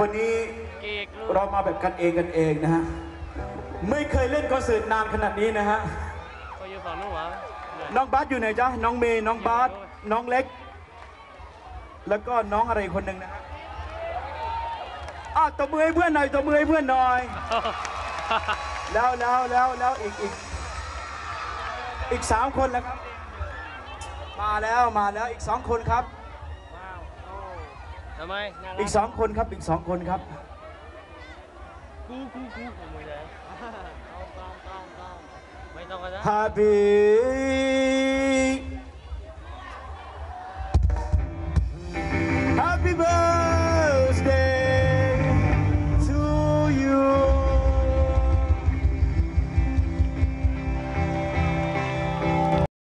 วันนี้เก๊กลูกเรามาแบบกันเองกันเองนะฮะ ไม่เคยเล่นคอนเสิร์ตนานขนาดนี้นะฮะก็อยู่ฝั่งนู้นวะเนี่ยน้องบาสอยู่ไหนจ๊ะ น้องเมย์น้องบาสน้องเล็ก แล้วก็น้องอะไรอีกคนหนึ่งนะฮะอ้าวตบมือให้เพื่อนหน่อยตบมือให้เพื่อนหน่อย แล้วแล้วแล้วแล้วอีกอีกอีกสามคนแล้วครับ มาแล้วมาแล้วอีกสองคนครับว้าวโอ้ ทำไมน่ารัอีกสองคนครับอีกสองคนครับกูกูกูขโมยเลยต้องต้องต้องต้องไม่ต้องก็ได้ Happy